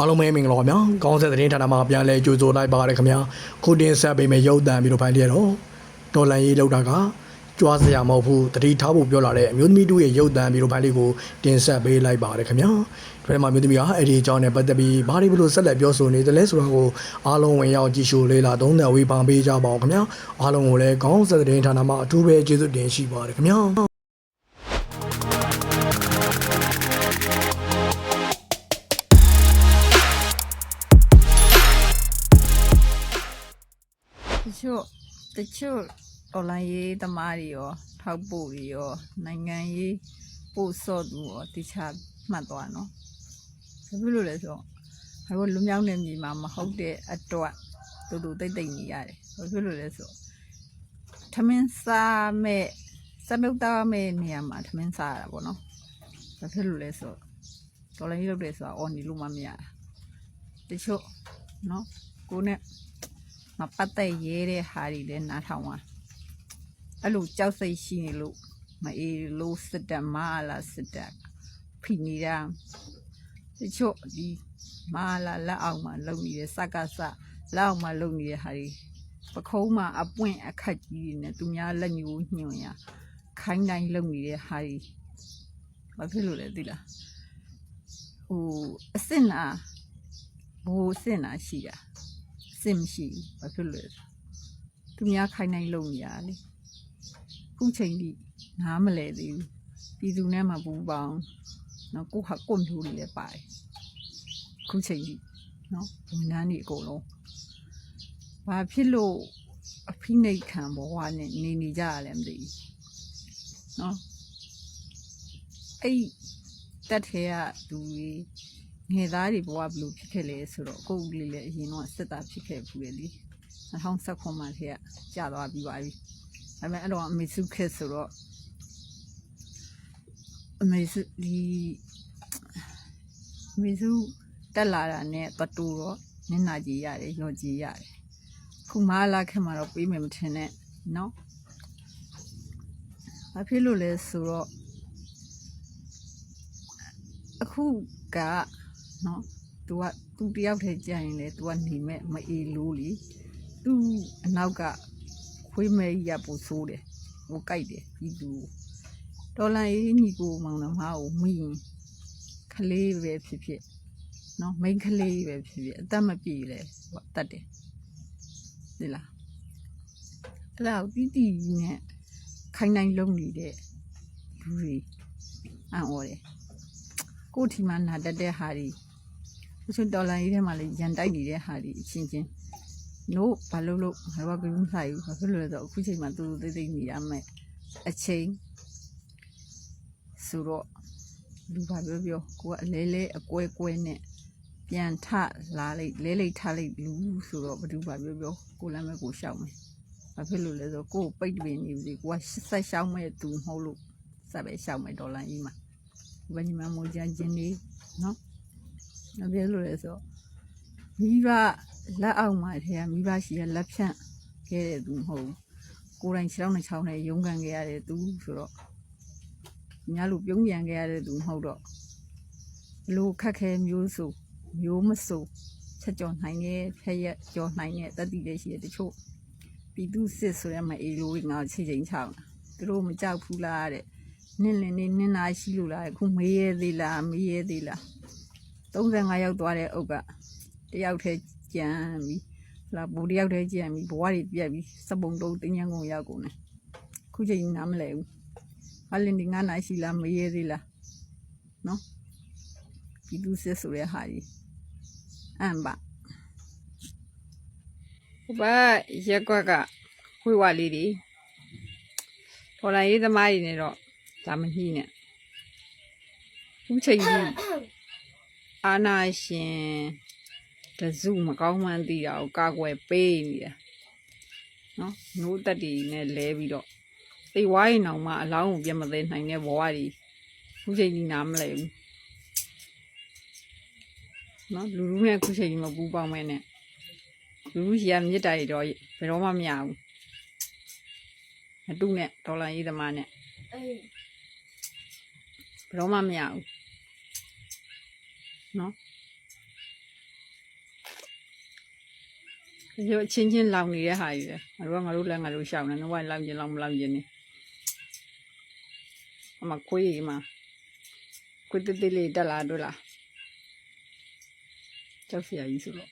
အားလုံးပဲမင်္ဂလာပါဗျာကောင်းဆက်သတင်းဌာနမှာပြန်လဲကြိုဆိုလိုက်ပါရခင်ဗျာခုတင်ဆက်ပေးမယ့်ရုပ်သံပြီးတော့ဖိုင်လျက်တော့ဒေါ်လန်ရေးလောက်တာကကြွားစရာမဟုတ်ဘူးတတိထားဖို့ပြောလာတဲ့အမျိုးသမီးတို့ရဲ့ရုပ်သံပြီးတော့ဖိုင်လေးကိုတင်ဆက်ပေးလိုက်ပါရခင်ဗျာဒီမှာမျိုးသမီးကအဲ့ဒီအကြောင်းနဲ့ပတ်သက်ပြီးဘာတွေဘလို့ဆက်လက်ပြောဆိုနေတယ်လဲဆိုတာကိုအားလုံးဝင်ရောက်ကြည့်ရှုလေးလာသုံးသပ်ဝေဖန်ပေးကြပါဦးခင်ဗျာအားလုံးကိုလည်းကောင်းဆက်သတင်းဌာနမှာအထူးပဲကျေးဇူးတင်ရှိပါတယ်ခင်ဗျာ ချို့တချို့ online ရေးသမားတွေရောထောက်ပို့တွေရောနိုင်ငံရေးပို့စော့သူရောတခြားမှတ်သွားနော်ဘာဖြစ်လို့လဲဆိုတော့ဘာလို့လူမြောက်နေမြေမှာမဟုတ်တဲ့အတွက်တူတူတိတ်တိတ်နေရတယ်ဘာဖြစ်လို့လဲဆိုတော့ထမင်းစားမဲ့စပုတ်သားမဲ့နေရာမှာထမင်းစားရတာပေါ့နော်ဘာဖြစ်လို့လဲဆိုတော့တော်လည်းရုပ်တယ်ဆိုတာအော်နေလို့မမရတာတချို့နော်ကိုနဲ့ မပတ်သက်ရဲတဲ့ဟာတွေလည်းနားထောင်ပါအဲ့လိုကြောက်စိတ်ရှိနေလို့မအေးလို့စစ်တက်မလာစစ်တက်ဖိနေတာတချို့ဒီမလာလက်အောင်မှာလုံနေတဲ့စကားစလက်အောင်မှာလုံနေတဲ့ဟာတွေပခုံးမှာအပွင့်အခက်ကြီးတွေနဲ့သူများလက်ညိုးညွှန်ရခိုင်းတိုင်းလုံနေတဲ့ဟာတွေဘာဖြစ်လို့လဲသိလားဟိုအစ်စ်နာဘိုးအစ်စ်နာရှိတာ စင်မရှိဘူးဘာဖြစ်လို့လဲဆိုသူများခိုင်းနိုင်လုံနေရလေခုချိန်ကြီးနားမလဲသေးဘူးပြည်သူနဲ့မှပူပေါင်းနော်ကိုဟာကို့မျိုးတွေလည်းပါတယ်ခုချိန်ကြီးနော်ဝန်ထမ်းတွေအကုန်လုံးဘာဖြစ်လို့အဖိနှိတ်ခံဘဝနဲ့နေနေကြရလဲမသိဘူးနော်အဲ့တက်ထဲကသူကြီး ငယ်သားတွေဘဝဘယ်လိုဖြစ်ခဲ့လဲဆိုတော့ကိုယ့်ဦးလေးလည်းအရင်တော့စစ်သားဖြစ်ခဲ့ဘူးလေလ ी2019 မှာထဲကကြာသွားပြီးပါပြီဒါပေမဲ့အဲ့တော့အမေစုခက်ဆိုတော့အမေစုဒီအမေစုတက်လာတာနဲ့တတူတော့နင်နာကြီးရတယ်ရော်ကြီးရတယ်ခုမလာခင်မှာတော့ပေးမယ်မထင်နဲ့နော်ဘာဖြစ်လို့လဲဆိုတော့အခုက နော် तू က तू တယောက်တည်းကြာရင်လေ तू ကနေမဲ့မအေးလို့လေ तू အနောက်ကခွေးမဲကြီးရပို့ဆိုးတယ်ဟိုကြိုက်တယ်ဒီသူဒေါ်လာရေးညီကိုမောင်နှမကိုမိရင်ခလေးပဲဖြစ်ဖြစ်နော်မိန်းကလေးပဲဖြစ်ဖြစ်အသက်မပြေလေဟိုတတ်တယ်ဒီလားအဲ့ဒါကိုတီးတီးနဲ့ခိုင်းနိုင်လုံးနေတဲ့လူတွေအံ့ဩတယ်ကိုယ့်ထီမှာနာတတ်တဲ့ဟာတွေ သူဆိုဒေါ်လာရေးထဲမှာလေရန်တိုက်နေတဲ့ဟာဒီအချင်းချင်းတို့ဘာလို့လို့ငါတို့ကဘူးမဆိုင်ဘူးဘာဖြစ်လို့လဲဆိုတော့အခုချိန်မှာသူတို့သိသိနေရမယ်အချိန်ဆိုတော့လူဘာပြောပြောကိုကအလဲလဲအကွဲကွဲနဲ့ပြန်ထလာလိုက်လဲလိုက်ထလိုက်လူဆိုတော့ဘယ်သူဘာပြောပြောကိုလည်းမဲ့ကိုရှောက်မယ်ဘာဖြစ်လို့လဲဆိုတော့ကိုကိုပိတ်ပင်နေပြီကိုကဆက်ရှောက်မဲ့သူမဟုတ်လို့ဆက်ပဲရှောက်မယ်ဒေါ်လာကြီးမှာဘယ်ညီမမိုးချခြင်းနေနော်။ ဘာဖြစ်လို့လဲဆိုတော့မိဘလက်အောက်မှာတည်းကမိဘရှိရလက်ဖြန့်ခဲ့တဲ့သူမဟုတ်ဘူး။ကိုယ်တိုင်ခြေထောက်နဲ့ချောင်းနဲ့ရုန်းကန်ခဲ့ရတဲ့သူဆိုတော့ညာလူပြုံးပြန်ခဲ့ရတဲ့သူမဟုတ်တော့ဘလို့ခက်ခဲမျိုးဆိုမျိုးမဆိုချက်ကြော်နိုင်ရဲ့ဖက်ရက်ကြော်နိုင်ရဲ့တတိလေးရှိတဲ့တချို့ပြည်သူစစ်ဆိုရဲမအေးလို့ငါချစ်ချင်းချောင်းသူတို့မကြောက်ဘူးလားတဲ့နင်းလင်းနေနင်းနာရှိလို့လားအခုမေးရသေးလားမေးရသေးလား 35ရောက်သွားတဲ့အုပ်ကတယောက်တည်းကြံပြီးလာဘူတယောက်တည်းကြံပြီးဘဝတွေပြက်ပြီးစပုံတုံးတင်းញံကုန်ရောက်ကုန်တယ်ခုချိန်ကြီးနားမလဲဘူးအလင်ဒီငါနိုင်ရှိလားမရဲသေးလားနော်ပြည်သူစစ်ဆိုတဲ့ဟာကြီးအမ်ပါဘာရက်ကွက်ကဝိဝလေးတွေထော်လာရေးသမားတွေနဲ့တော့ဒါမနှီးနဲ့ခုချိန်ကြီး အာနာရှင်တစုမကောင်းမှန်းသိတာကိုကာကွယ်ပေးနေတာနော်နိုးတက်တီနဲ့လဲပြီးတော့သိဝိုင်းအောင်မှအလောင်းကိုပြတ်မသိနိုင်တဲ့ဘဝကြီးခုချိန်ကြီးနားမလဲဘူးနော်လူလူနဲ့ခုချိန်ကြီးမပူပေါင်းမဲနဲ့လူလူရမြစ်တာတွေတော့ဘယ်တော့မှမရဘူးအတုနဲ့ဒေါ်လာရေးသမားနဲ့ဘယ်တော့မှမရဘူး နော်ရုပ်ချင်းချင်းလောင်နေတဲ့ဟာကြီးပဲငါတို့ကငါတို့လည်းငါတို့ရှောင်နေတော့ဝိုင်းလောင်ချင်းလောင်မလောင်ချင်းနေအမခွေးမှာခွေးတက်တက်လေးတက်လာတို့လားကြောက်စရာကြီးဆိုတော့